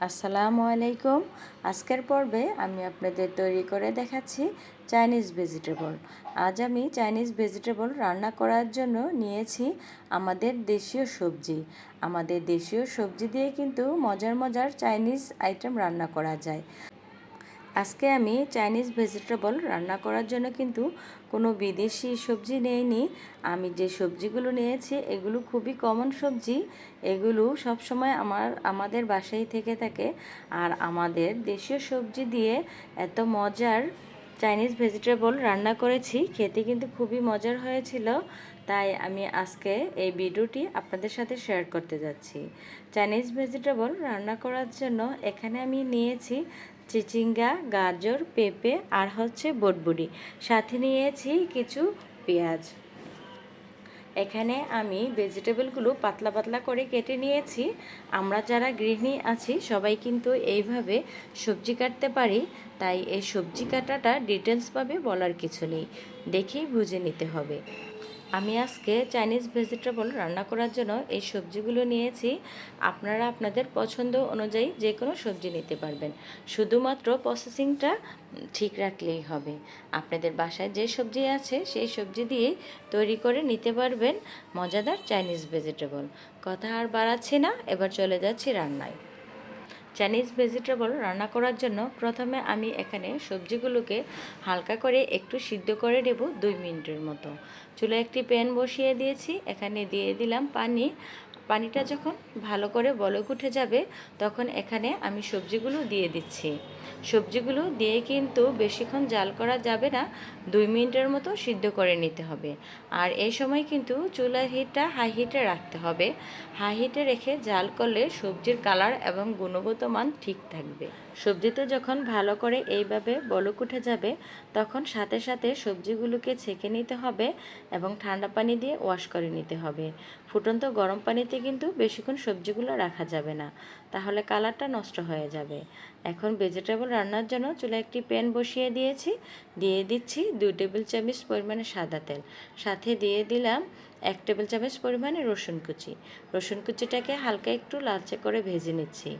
আসসালামু আলাইকুম। আজকের পর্বে আমি আপনাদের তৈরি করে দেখাচ্ছি চাইনিজ ভেজিটেবল। আজ আমি চাইনিজ ভেজিটেবল রান্না করার জন্য নিয়েছি আমাদের দেশীয় সবজি। আমাদের দেশীয় সবজি দিয়ে কিন্তু মজার মজার চাইনিজ আইটেম রান্না করা যায়। আজকে আমি চাইনিজ ভেজিটেবল রান্না করার জন্য কিন্তু কোনো বিদেশি সবজি নেইনি। আমি যে সবজিগুলো নিয়েছি, এগুলো খুবই কমন সবজি। এগুলো সবসময় আমার, আমাদের বাসায় থেকে থাকে। আর আমাদের দেশীয় সবজি দিয়ে এত মজার চাইনিজ ভেজিটেবল রান্না করেছি, খেতে কিন্তু খুবই মজার হয়েছিল। তাই আমি আজকে এই ভিডিওটি আপনাদের সাথে শেয়ার করতে যাচ্ছি। চাইনিজ ভেজিটেবল রান্না করার জন্য এখানে আমি নিয়েছি চিচিঙ্গা, গাজর, পেঁপে আর হচ্ছে বটবুড়ি সাথে নিয়েছি কিছু পেঁয়াজ। এখানে আমি ভেজিটেবলগুলো পাতলা পাতলা করে কেটে নিয়েছি। আমরা যারা গৃহিণী আছি, সবাই কিন্তু এইভাবে সবজি কাটতে পারি, তাই এই সবজি কাটাটা ডিটেলসভাবে বলার কিছু নেই। দেখেই বুঝে নিতে হবে। আমি আজকে চাইনিজ ভেজিটেবল রান্না করার জন্য এই সবজিগুলো নিয়েছি। আপনারা আপনাদের পছন্দ অনুযায়ী যে কোনো সবজি নিতে পারবেন। শুধুমাত্র প্রসেসিংটা ঠিক রাখলেই হবে। আপনাদের বাসায় যে সবজি আছে, সেই সবজি দিয়ে তৈরি করে নিতে পারবেন মজাদার চাইনিজ ভেজিটেবল। কথা আর বাড়াচ্ছি না, এবার চলে যাচ্ছি রান্নায়। চাইনিজ ভেজিটেবল রান্না করার জন্য প্রথমে আমি এখানে সবজিগুলোকে হালকা করে একটু সিদ্ধ করে নেব দুই মিনিটের মতো। চুলে একটি প্যান বসিয়ে দিয়েছি। এখানে দিয়ে দিলাম পানি পানিটা যখন ভালো করে বলক উঠে যাবে, তখন এখানে আমি সবজিগুলো দিয়ে দিচ্ছি। সবজিগুলো দিয়ে কিন্তু বেশিক্ষণ জাল করা যাবে না, দুই মিনিটের মতো সিদ্ধ করে নিতে হবে। আর এই সময় কিন্তু চুলার হিটটা, হাই হিটে রাখতে হবে। হাই হিটে রেখে জাল করলে সবজির কালার এবং গুণগত মান ঠিক থাকবে। সবজিতে যখন ভালো করে এইভাবে বলক উঠে যাবে, তখন সাথে সাথে সবজিগুলোকে ছেঁকে নিতে হবে এবং ঠান্ডা পানি দিয়ে ওয়াশ করে নিতে হবে। ফুটন্ত গরম পানিতে কিন্তু বেশিক্ষণ সবজিগুলো রাখা যাবে না। তাহলে কালারটা নষ্ট হয়ে যাবে। এখন ভেজিটেবল রান্নার জন্য চুলে একটি প্যান বসিয়ে দিয়েছি। দিয়ে দিচ্ছি দুই টেবিল চামচ পরিমাণে সাদা তেল। সাথে দিয়ে দিলাম এক টেবিল চামচ পরিমাণে রসুন কুচি। রসুন কুচিটাকে হালকা একটু লালচে করে ভেজে নিচ্ছি।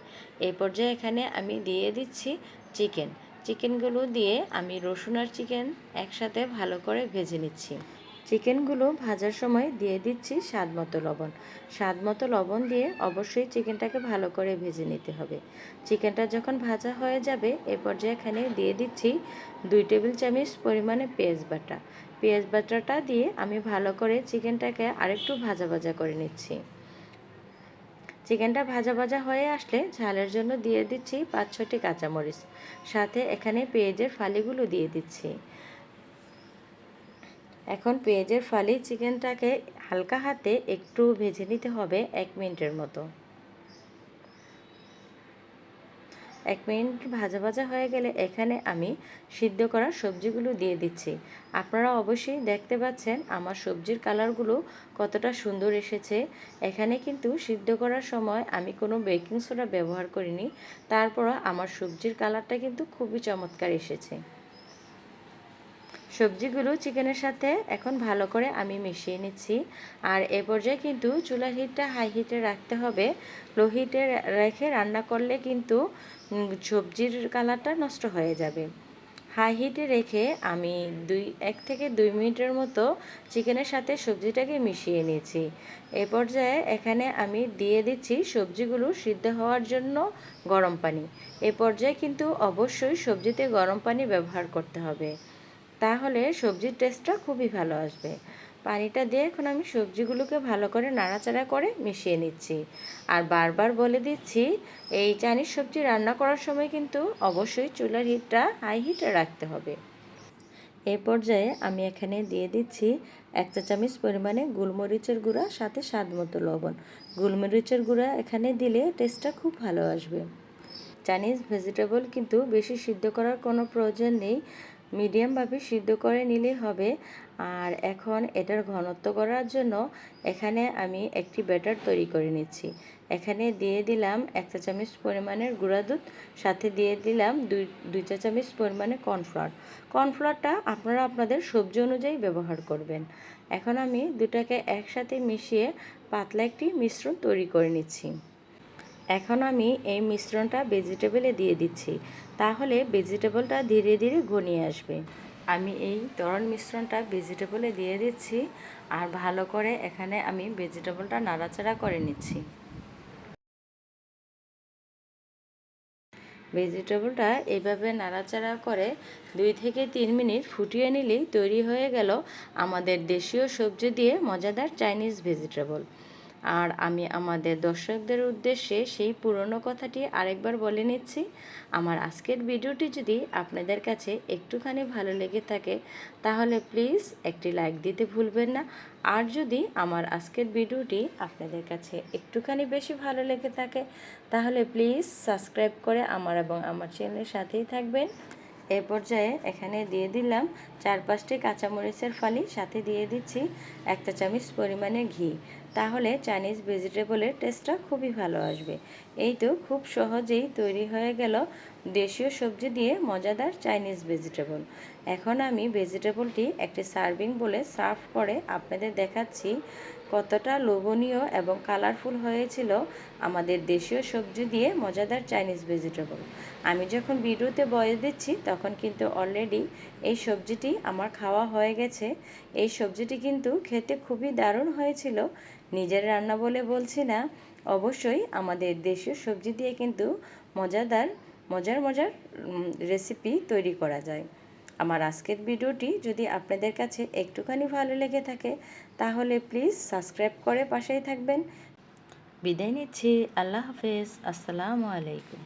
এই পর্যায়ে এখানে আমি দিয়ে দিচ্ছি চিকেন চিকেনগুলো দিয়ে আমি রসুন আর চিকেন একসাথে ভালো করে ভেজে নিচ্ছি। চিকেনগুলো ভাজার সময় দিয়ে দিচ্ছি স্বাদ মতো লবণ। স্বাদ মতো লবণ দিয়ে অবশ্যই চিকেনটাকে ভালো করে ভেজে নিতে হবে। চিকেনটা যখন ভাজা হয়ে যাবে, এ পর্যায়ে এখানে দিয়ে দিচ্ছি দুই টেবিল চামচ পরিমাণে পেঁয়াজ বাটা। পেঁয়াজ বাটাটা দিয়ে আমি ভালো করে চিকেনটাকে আরেকটু ভাজা ভাজা করে নিচ্ছি। চিকেনটা ভাজা ভাজা হয়ে আসলে ঝালের জন্য দিয়ে দিচ্ছি পাঁচ ছটি কাঁচামরিচ। সাথে এখানে পেঁয়াজের ফালিগুলো দিয়ে দিচ্ছি। এখন পেঁয়াজের ফালি চিকেনটাকে হালকা হাতে একটু ভেজে নিতে হবে এক মিনিটের মতো। এক মিনিট ভাজা ভাজা হয়ে গেলে এখানে আমি সিদ্ধ করা সবজিগুলো দিয়ে দিচ্ছি। আপনারা অবশ্যই দেখতে পাচ্ছেন আমার সবজির কালারগুলো কতটা সুন্দর এসেছে। এখানে কিন্তু সিদ্ধ করার সময় আমি কোনো বেকিং সোডা ব্যবহার করিনি। তারপর আমার সবজির কালারটা কিন্তু খুবই চমৎকার এসেছে। সবজিগুলো চিকেনের সাথে এখন ভালো করে আমি মিশিয়ে নিচ্ছি। আর এ পর্যায়ে কিন্তু চুলার হিটটা হাই হিটে রাখতে হবে। লো হিটে রেখে রান্না করলে কিন্তু সবজির কালারটা নষ্ট হয়ে যাবে। হাই হিটে রেখে আমি দুই, এক থেকে দুই মিনিটের মতো চিকেনের সাথে সবজিটাকে মিশিয়ে নিয়েছি। এ পর্যায়ে এখানে আমি দিয়ে দিচ্ছি সবজিগুলো সিদ্ধ হওয়ার জন্য গরম পানি। এ পর্যায়ে কিন্তু অবশ্যই সবজিতে গরম পানি ব্যবহার করতে হবে। তাহলে সবজির টেস্টটা খুবই ভালো আসবে। পানিটা দিয়ে এখন আমি সবজিগুলোকে ভালো করে নাড়াচাড়া করে মিশিয়ে নিচ্ছি। আর বারবার বলে দিচ্ছি, এই চাইনিজ সবজি রান্না করার সময় কিন্তু অবশ্যই চুলার হিটটা হাই হিটে রাখতে হবে। এ পর্যায়ে আমি এখানে দিয়ে দিচ্ছি এক চা চামচ পরিমাণে গোলমরিচের গুঁড়া, সাথে স্বাদ মতো লবণ। গোলমরিচের গুঁড়া এখানে দিলে টেস্টটা খুব ভালো আসবে। চাইনিজ ভেজিটেবল কিন্তু বেশি সিদ্ধ করার কোনো প্রয়োজন নেই। মিডিয়ামভাবে সিদ্ধ করে নিলে হবে। আর এখন এটার ঘনত্ব করার জন্য এখানে আমি একটি ব্যাটার তৈরি করে নিচ্ছি। এখানে দিয়ে দিলাম এক চা চামচ পরিমাণের গুঁড়া দুধ, সাথে দিয়ে দিলাম দুই দুই চা চামচ পরিমাণে কর্নফ্লাওয়ার। কর্নফ্লাওয়ারটা আপনারা আপনাদের সবজি অনুযায়ী ব্যবহার করবেন। এখন আমি দুটাকে একসাথে মিশিয়ে পাতলা একটি মিশ্রণ তৈরি করে নিচ্ছি। এখন আমি এই মিশ্রণটা ভেজিটেবলে দিয়ে দিচ্ছি। তাহলে ভেজিটেবলটা ধীরে ধীরে ঘনিয়ে আসবে। আমি এই তরল মিশ্রণটা ভেজিটেবলে দিয়ে দিচ্ছি আর ভালো করে এখানে আমি ভেজিটেবলটা নাড়াচাড়া করে নিচ্ছি। ভেজিটেবলটা এইভাবে নাড়াচাড়া করে দুই থেকে তিন মিনিট ফুটিয়ে নিলেই তৈরি হয়ে গেল আমাদের দেশীয় সবজি দিয়ে মজাদার চাইনিজ ভেজিটেবল আর আমি আমাদের দর্শকদের উদ্দেশ্যে সেই পুরনো কথাটি আরেকবার বলে নিচ্ছি। আমার আজকের ভিডিওটি যদি আপনাদের কাছে একটুখানি ভালো লেগে থাকে, তাহলে প্লিজ একটি লাইক দিতে ভুলবেন না। আর যদি আমার আজকের ভিডিওটি আপনাদের কাছে একটুখানি বেশি ভালো লেগে থাকে, তাহলে প্লিজ সাবস্ক্রাইব করে আমার এবং আমার চ্যানেলের সাথেই থাকবেন। এ পর্যায়ে এখানে দিয়ে দিলাম চার পাঁচটি কাঁচামরিচের ফালি, সাথে দিয়ে দিচ্ছি একটা চামচ পরিমাণে ঘি। তাহলে চাইনিজ ভেজিটেবলের টেস্টটা খুবই ভালো আসবে। এই তো খুব সহজেই তৈরি হয়ে গেল দেশীয় সবজি দিয়ে মজাদার চাইনিজ ভেজিটেবল এখন আমি ভেজিটেবলটি একটি সার্ভিং বলে সার্ভ করে আপনাদের দেখাচ্ছি। কতটা লোভনীয় এবং কালারফুল হয়েছিল আমাদের দেশীয় সবজি দিয়ে মজাদার চাইনিজ ভেজিটেবল আমি যখন ভিডিওতে বয়স দিচ্ছি, তখন কিন্তু অলরেডি এই সবজিটি আমার খাওয়া হয়ে গেছে। এই সবজিটি কিন্তু খেতে খুবই দারুণ হয়েছিল। নিজের রান্না বলে বলছি না, অবশ্যই আমাদের দেশীয় সবজি দিয়ে কিন্তু মজাদার, মজার মজার রেসিপি তৈরি করা যায়। আমার আজকের ভিডিওটি যদি আপনাদের কাছে একটুখানি ভালো লেগে থাকে, তাহলে প্লিজ সাবস্ক্রাইব করে পাশেই থাকবেন। বিদায় নিচ্ছি, আল্লাহ হাফেজ, আসসালামু আলাইকুম।